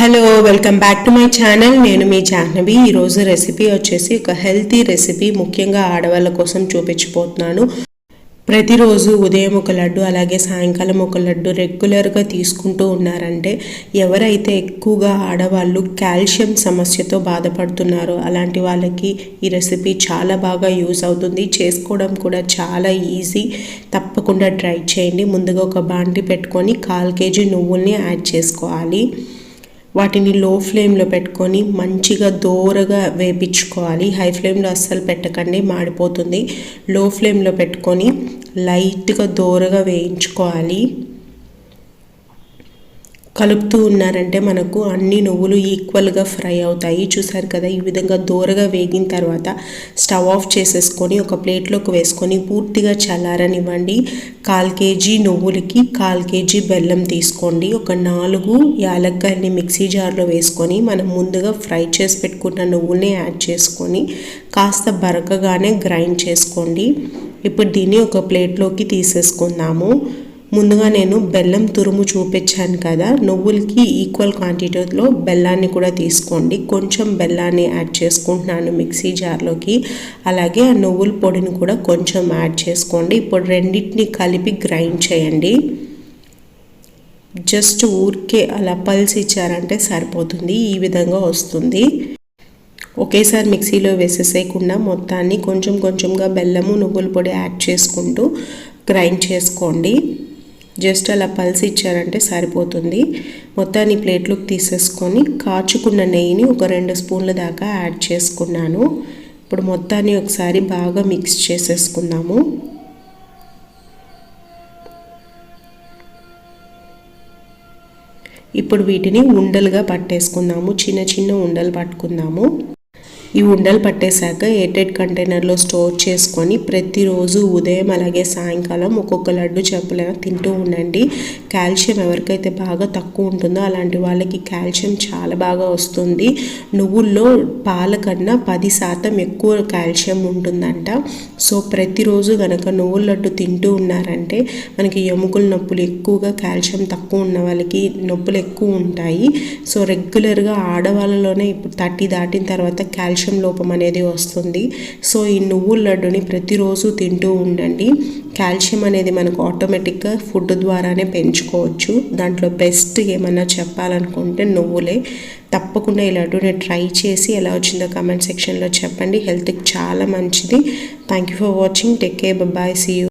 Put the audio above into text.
Hello welcome back to my channel నేను మీ జాహ్నవి. ఈరోజు రెసిపీ వచ్చేసి ఒక హెల్తీ రెసిపీ ముఖ్యంగా ఆడవాళ్ళ కోసం చూపించిపోతున్నాను ప్రతిరోజు ఉదయం ఒక లడ్డు అలాగే సాయంకాలం ఒక లడ్డు రెగ్యులర్గా తీసుకుంటూ ఉన్నారంటే ఎవరైతే ఎక్కువగా ఆడవాళ్ళు కాల్షియం సమస్యతో బాధపడుతున్నారో అలాంటి వాళ్ళకి ఈ రెసిపీ చాలా బాగా యూస్ అవుతుంది. చేసుకోవడం కూడా చాలా ఈజీ తప్పకుండా ట్రై చేయండి. ముందుగా ఒక బాండి పెట్టుకొని కాల్ కేజీ నువ్వుల్ని యాడ్ చేసుకోవాలి. వాటిని లో ఫ్లేమ్లో పెట్టుకొని మంచిగా దోరగా వేపించుకోవాలి. హై ఫ్లేమ్లో అస్సలు పెట్టకండి మాడిపోతుంది. లో ఫ్లేమ్లో పెట్టుకొని లైట్గా దోరగా వేయించుకోవాలి. కలుపుతూ ఉన్నారంటే మనకు అన్ని నువ్వులు ఈక్వల్గా ఫ్రై అవుతాయి. చూసారు కదా ఈ విధంగా దూరగా వేగిన తర్వాత స్టవ్ ఆఫ్ చేసేసుకొని ఒక ప్లేట్లోకి వేసుకొని పూర్తిగా చల్లారనివ్వండి. కాల్ కేజీ నువ్వులకి కాల్ కేజీ బెల్లం తీసుకోండి. ఒక నాలుగు యాలక్కాయల్ని మిక్సీ జార్లో వేసుకొని మనం ముందుగా ఫ్రై చేసి పెట్టుకున్న నువ్వుల్ని యాడ్ చేసుకొని కాస్త బరకగానే గ్రైండ్ చేసుకోండి. ఇప్పుడు దీన్ని ఒక ప్లేట్లోకి తీసేసుకుందాము. ముందుగా నేను బెల్లం తురుము చూపించాను కదా నువ్వులకి ఈక్వల్ క్వాంటిటీలో బెల్లాన్ని కూడా తీసుకోండి. కొంచెం బెల్లాన్ని యాడ్ చేసుకుంటున్నాను మిక్సీ జార్లోకి అలాగే ఆ నువ్వుల పొడిని కూడా కొంచెం యాడ్ చేసుకోండి. ఇప్పుడు రెండింటిని కలిపి గ్రైండ్ చేయండి. జస్ట్ ఊరికే అలా పల్స్ ఇచ్చారంటే సరిపోతుంది. ఈ విధంగా వస్తుంది. ఒకేసారి మిక్సీలో వేసేసేయకుండా మొత్తాన్ని కొంచెం కొంచెంగా బెల్లము నువ్వుల పొడి యాడ్ చేసుకుంటూ గ్రైండ్ చేసుకోండి. జస్ట్ అలా పల్స్ ఇచ్చారంటే సరిపోతుంది. మొత్తాన్ని ప్లేట్లోకి తీసేసుకొని కాచుకున్న నెయ్యిని ఒక రెండు స్పూన్ల దాకా యాడ్ చేసుకున్నాను. ఇప్పుడు మొత్తాన్ని ఒకసారి బాగా మిక్స్ చేసేసుకుందాము. ఇప్పుడు వీటిని ఉండలుగా పట్టేసుకుందాము. చిన్న చిన్న ఉండలు పట్టుకుందాము. ఈ ఉండలు పట్టేశాక ఎయిటెడ్ కంటైనర్లో స్టోర్ చేసుకొని ప్రతిరోజు ఉదయం అలాగే సాయంకాలం ఒక్కొక్క లడ్డు చెప్పుల తింటూ ఉండండి. కాల్షియం ఎవరికైతే బాగా తక్కువ ఉంటుందో అలాంటి వాళ్ళకి కాల్షియం చాలా బాగా వస్తుంది. నువ్వుల్లో పాల కన్నా పది శాతం ఎక్కువ కాల్షియం ఉంటుందంట. సో ప్రతిరోజు కనుక నువ్వుల లడ్డు తింటూ ఉన్నారంటే మనకి ఎముకల నొప్పులు ఎక్కువగా కాల్షియం తక్కువ ఉన్న వాళ్ళకి నొప్పులు ఎక్కువ ఉంటాయి. సో రెగ్యులర్గా ఆడవాళ్ళలోనే ఇప్పుడు థర్టీ దాటిన తర్వాత కాల్షియం కాల్షియం లోపం అనేది వస్తుంది. సో ఈ నువ్వుల లడ్డుని ప్రతిరోజు తింటూ ఉండండి. కాల్షియం అనేది మనకు ఆటోమేటిక్గా ఫుడ్ ద్వారానే పెంచుకోవచ్చు. దాంట్లో బెస్ట్ ఏమన్నా చెప్పాలనుకుంటే నువ్వులే. తప్పకుండా ఈ లడ్డూని ట్రై చేసి ఎలా వచ్చిందో కమెంట్ సెక్షన్లో చెప్పండి. హెల్త్కి చాలా మంచిది. Thank you for watching take care bye see you